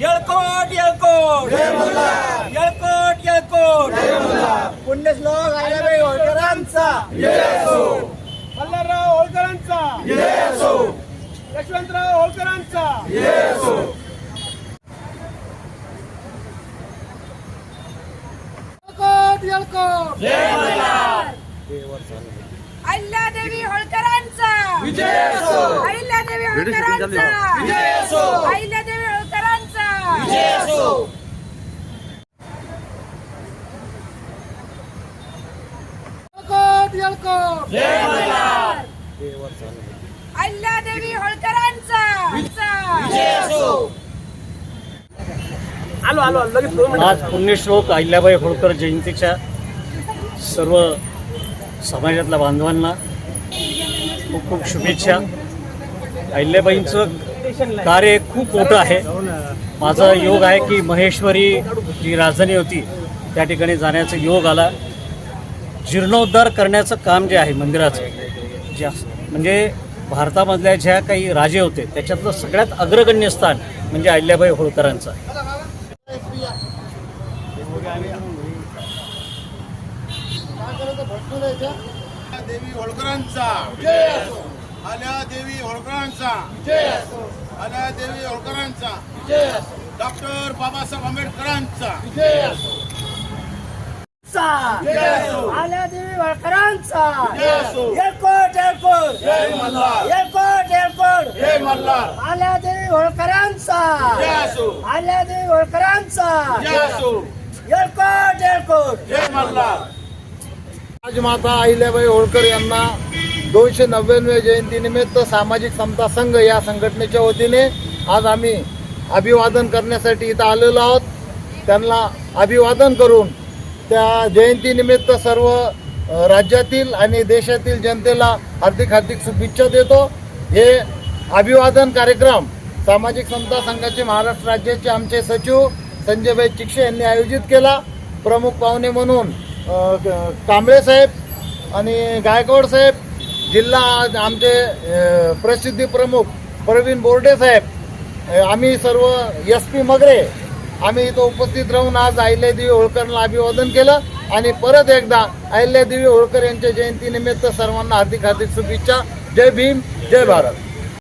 येळकोट येळकोट. येळकोट येळकोट. पुण्यश्लोक आयलाबाई होळकरांचा. मल्हारराव होळकरांचा. यशवंतराव होळकरांचा. येळकोट येळकोट. अल्ला अहिल्यादेवी होळकरांचा! अहिल्यादेवी होळकरांचा! अहिल्यादेवी होळकरांचा! होळकरांचा आज पुण्यश्लोक अहिल्याबाई होळकर जयंतीच्या सर्व समाजातल्या बांधवांना खूप खूप शुभेच्छा. अहिल्याबाईंचं कार्य खूप मोठं आहे. माझा योग आहे की महेश्वरी जी राजधानी होती त्या ठिकाणी जाण्याचा योग आला. जीर्णोद्धार करण्याचं काम जे आहे मंदिराचं ज्या म्हणजे भारतामधल्या ज्या काही राजे होते त्याच्यातलं सगळ्यात अग्रगण्य स्थान म्हणजे अहिल्याबाई होळकरांचं आहे. देवी होळकरांचा. आल्या देवी होळकरांचा. आल्या देवी होळकरांचा. डॉक्टर बाबासाहेब आंबेडकरांचा. आल्यादेवी होळकरांचा. येळकोट येळकोट येळकोट येळकोट जय मल्हार. आल्यादेवी होळकरांचा. जय असो. आल्यादेवी होळकरांचा. जय मल्हार. राजमाता अहिल्याबाई होळकर यांना दोनशे नव्याण्णव जयंतीनिमित्त सामाजिक समता संघ या संघटनेच्या वतीने आज आम्ही अभिवादन करण्यासाठी इथं आलेलो आहोत. त्यांना अभिवादन करून त्या जयंतीनिमित्त सर्व राज्यातील आणि देशातील जनतेला हार्दिक हार्दिक शुभेच्छा देतो. हे अभिवादन कार्यक्रम सामाजिक समता संघाचे महाराष्ट्र राज्याचे आमचे सचिव संजयभाई चिक्षे यांनी आयोजित केला. प्रमुख पाहुणे म्हणून कांबळे साहेब आणि गायकवाड साहेब जिल्हा आमचे प्रसिद्धी प्रमुख प्रवीण बोर्डे साहेब आम्ही सर्व एस पी मगरे आम्ही इथं उपस्थित राहून आज अहिल्यादेवी होळकरला अभिवादन केलं आणि परत एकदा अहिल्यादेवी होळकर यांच्या जयंतीनिमित्त सर्वांना हार्दिक हार्दिक शुभेच्छा. जय भीम जय भारत.